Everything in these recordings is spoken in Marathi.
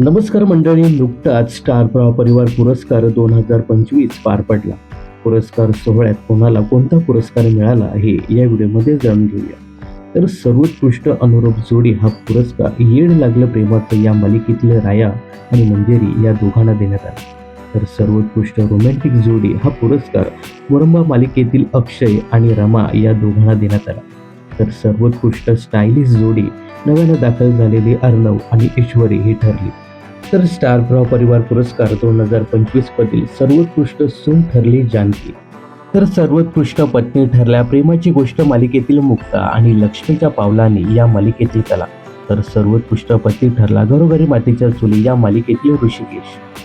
नमस्कार मंडळी नुकताच स्टार प्रवाह परिवार पुरस्कार दोन हजार पंचवीस पार पडला. पुरस्कार सोहळ्यात कोणाला कोणता पुरस्कार मिळाला हे या व्हिडिओमध्ये जाणून घेऊया. तर सर्वोत्कृष्ट अनुरूप जोडी हा पुरस्कार येड लागलं प्रेमाचं या मालिकेतले राया आणि मंजेरी या दोघांना देण्यात आला. तर सर्वोत्कृष्ट रोमॅन्टिक जोडी हा पुरस्कार मुरंबा मालिकेतील अक्षय आणि रमा या दोघांना देण्यात आला. तर सर्वोत्कृष्ट स्टायलिश जोडी नव्यानं दाखल झालेली अर्णव आणि ईश्वरी ही ठरली. तर स्टार प्रभाव परिवार पुरस्कार दोन हजार पंचवीस मधील सर्वोत्कृष्ट सून ठरली जानकी. तर सर्वोत्कृष्ट पत्नी ठरल्या प्रेमाची गोष्ट मालिकेतील मुक्ता आणि लक्ष्मीच्या पावलांनी या मालिकेतील कला. तर सर्वोत्कृष्ट पती ठरला घरोघरी मातीच्या चुली या मालिकेतील ऋषिकेश.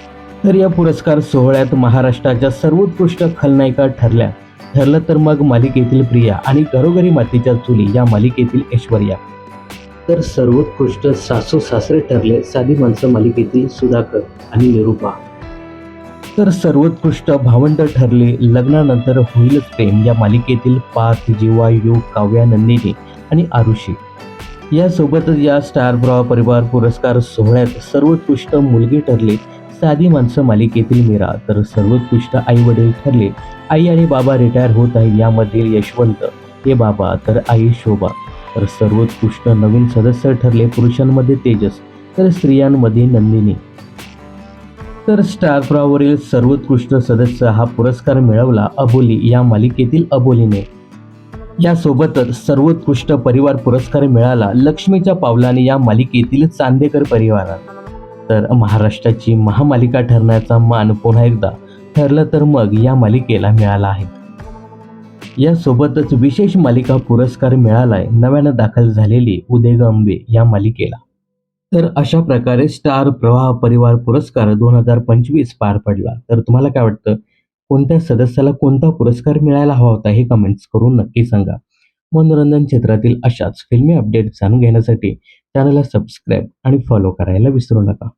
तर या पुरस्कार सोहळ्यात महाराष्ट्राच्या सर्वोत्कृष्ट खलनायिका ठरल्या. ठरलं तर मग मालिकेतील प्रिया आणि घरोघरी मातीच्या चुली या मालिकेतील ऐश्वर्या. तर सर्वोत्कृष्ट सासू सासरे ठरले साधी माणसं मालिकेतील सुधाकर आणि निरुपा तर सर्वोत्कृष्ट भावंड ठरले लग्नानंतर होईलच प्रेम या मालिकेतील पार्थ जीवा योग काव्या नंदिनी आणि आरुषी. यासोबतच या स्टार ब्रॉ परिवार पुरस्कार सोहळ्यात सर्वोत्कृष्ट मुलगी ठरले साधी माणसं मालिकेतील मीरा. तर सर्वोत्कृष्ट आई वडील ठरले आई आणि बाबा रिटायर होत आहे यामधील यशवंत. हे बाबा तर आई शोभा. तर सर्वोत्कृष्ट नवीन सदस्य ठरले पुरुषांमध्ये तेजस तर स्त्रियांमध्ये नंदिनी. तर स्टार प्रॉवरील सर्वोत्कृष्ट सदस्य हा पुरस्कार मिळवला अबोली या मालिकेतील अबोलीने. यासोबतच सर्वोत्कृष्ट परिवार पुरस्कार मिळाला लक्ष्मीच्या पावलाने या मालिकेतील चांदेकर परिवारात. तर महाराष्ट्राची महामालिका ठरण्याचा मान पुन्हा एकदा ठरलं तर मग या मालिकेला मिळाला आहे. यासोबतच विशेष मालिका पुरस्कार मिळालाय. नव्यानं दाखल झालेली उदेग अंबे या मालिकेला. तर अशा प्रकारे स्टार प्रवाह परिवार पुरस्कार दोन हजार पंचवीस पार पडला. तर तुम्हाला काय वाटतं? कोणत्या सदस्याला कोणता पुरस्कार मिळायला हवा होता हे कमेंट्स करून नक्की सांगा. मनोरंजन क्षेत्रातील अशाच फिल्मी अपडेट जाणून घेण्यासाठी चॅनलला सबस्क्राईब आणि फॉलो करायला विसरू नका.